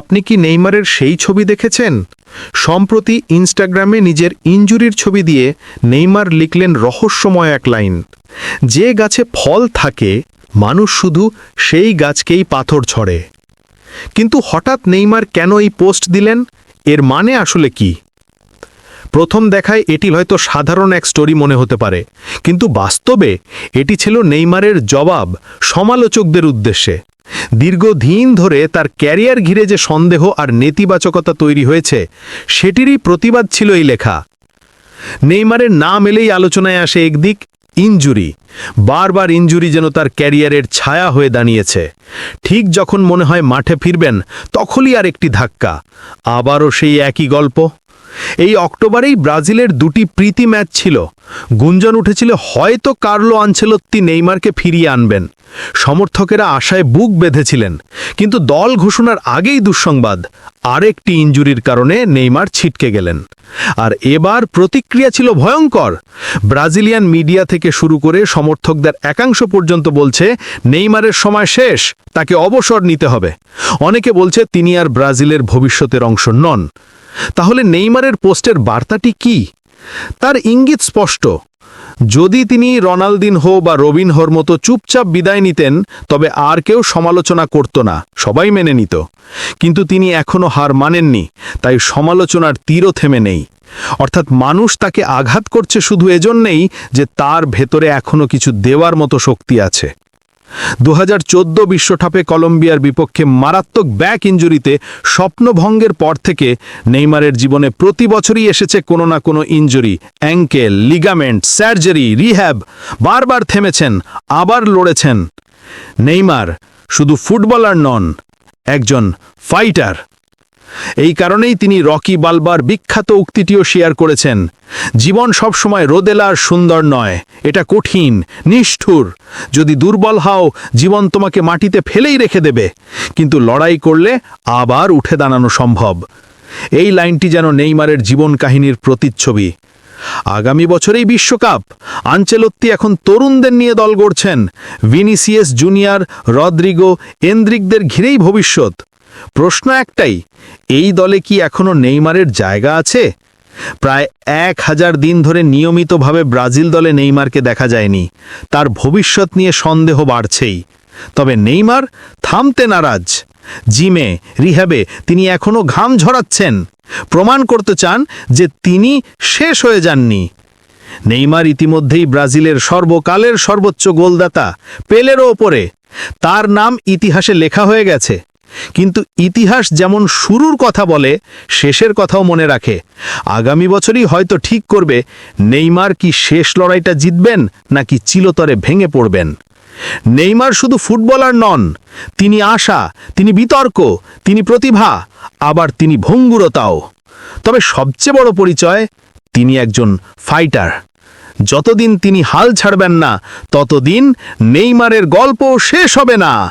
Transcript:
আপনি কি নেইমারের সেই ছবি দেখেছেন? সম্প্রতি ইনস্টাগ্রামে নিজের ইনজুরির ছবি দিয়ে নেইমার লিখলেন রহস্যময় এক লাইন। যে গাছে ফল থাকে, মানুষ শুধু সেই গাছকেই পাথর ছড়ে। কিন্তু হঠাৎ নেইমার কেন এই পোস্ট দিলেন? এর মানে আসলে কি? প্রথম দেখায় এটি হয়তো সাধারণ এক স্টোরি মনে হতে পারে, কিন্তু বাস্তবে এটি ছিল নেইমারের জবাব সমালোচকদের উদ্দেশ্যে। দীর্ঘদিন ধরে তার ক্যারিয়ার ঘিরে যে সন্দেহ আর নেতিবাচকতা তৈরি হয়েছে, সেটিরই প্রতিবাদ ছিল এই লেখা। নেইমারের নাম এলেই আলোচনায় আসে একদিক ইনজুরি। বারবার ইনজুরি যেন তার ক্যারিয়ারের ছায়া হয়ে দাঁড়িয়েছে। ঠিক যখন মনে হয় মাঠে ফিরবেন, তখনই আর একটি ধাক্কা। আবারও সেই একই গল্প। এই অক্টোবরেই ব্রাজিলের দুটি প্রীতি ম্যাচ ছিল। গুঞ্জন উঠেছিল, হয়তো কার্লো আনছেলত্তি নেইমারকে ফিরিয়ে আনবেন। সমর্থকেরা আশায় বুক বেঁধেছিলেন, কিন্তু দল ঘোষণার আগেই দুঃসংবাদ, আরেকটি ইঞ্জুরির কারণে নেইমার ছিটকে গেলেন। আর এবার প্রতিক্রিয়া ছিল ভয়ঙ্কর। ব্রাজিলিয়ান মিডিয়া থেকে শুরু করে সমর্থকদের একাংশ পর্যন্ত বলছে, নেইমারের সময় শেষ, তাকে অবসর নিতে হবে। অনেকে বলছে, তিনি আর ব্রাজিলের ভবিষ্যতের অংশ নন। তাহলে নেইমারের পোস্টের বার্তাটি কি? তার ইঙ্গিত স্পষ্ট। যদি তিনি রনালদিন হো বা রবিন হোর মতো চুপচাপ বিদায় নিতেন, তবে আর কেউ সমালোচনা করত না। সবাই মেনে নিত। কিন্তু তিনি এখনও হার মানেননি, তাই সমালোচনার তীরও থেমে নেই। অর্থাৎ মানুষ তাকে আঘাত করছে শুধু এজন্যেই যে তার ভেতরে এখনও কিছু দেওয়ার মতো শক্তি আছে। দু বিশ্বকাপে কলম্বিয়ার বিপক্ষে মারাত্মক ব্যাক ইঞ্জুরিতে স্বপ্নভঙ্গের পর থেকে নেইমারের জীবনে প্রতি বছরই এসেছে কোনো না কোনো injury. Ankle ligament, surgery, rehab বারবার থেমেছেন, আবার লড়েছেন। নেইমার শুধু ফুটবলার নন, একজন ফাইটার। এই কারণেই তিনি রকি বালবার বিখ্যাত উক্তিটিও শেয়ার করেছেন, জীবন সবসময় রোদেলার সুন্দর নয়, এটা কঠিন, নিষ্ঠুর। যদি দুর্বল হও, জীবন তোমাকে মাটিতে ফেলেই রেখে দেবে, কিন্তু লড়াই করলে আবার উঠে দাঁড়ানো সম্ভব। এই লাইনটি যেন নেইমারের জীবন কাহিনীর প্রতিচ্ছবি। আগামী বছরেই বিশ্বকাপ। আঞ্চেলত্তি এখন তরুণদের নিয়ে দল গড়ছেন। ভিনিসিয়াস জুনিয়র, রদ্রিগো, এন্দ্রিকদের ঘিরেই ভবিষ্যৎ। প্রশ্ন একটাই, এই দলে কি এখনও নেইমারের জায়গা আছে? প্রায় এক হাজার দিন ধরে নিয়মিতভাবে ব্রাজিল দলে নেইমারকে দেখা যায়নি। তার ভবিষ্যৎ নিয়ে সন্দেহ বাড়ছেই। তবে নেইমার থামতে নারাজ। জিমে রিহাবে তিনি এখনও ঘাম ঝরাচ্ছেন। প্রমাণ করতে চান যে তিনি শেষ হয়ে যাননি। নেইমার ইতিমধ্যেই ব্রাজিলের সর্বকালের সর্বোচ্চ গোলদাতা, পেলেরও ওপরে। তার নাম ইতিহাসে লেখা হয়ে গেছে। কিন্তু ইতিহাস যেমন শুরুর কথা বলে, শেষের কথাও মনে রাখে। আগামী বছরই হয়তো ঠিক করবে, নেইমার কি শেষ লড়াইটা জিতবেন, নাকি চিলতরে ভেঙে পড়বেন? নেইমার শুধু ফুটবলার নন, তিনি আশা, তিনি বিতর্ক, তিনি প্রতিভা, আবার তিনি ভঙ্গুরতাও। তবে সবচেয়ে বড় পরিচয়, তিনি একজন ফাইটার। যতদিন তিনি হাল ছাড়বেন না, ততদিন নেইমারের গল্প শেষ হবে না।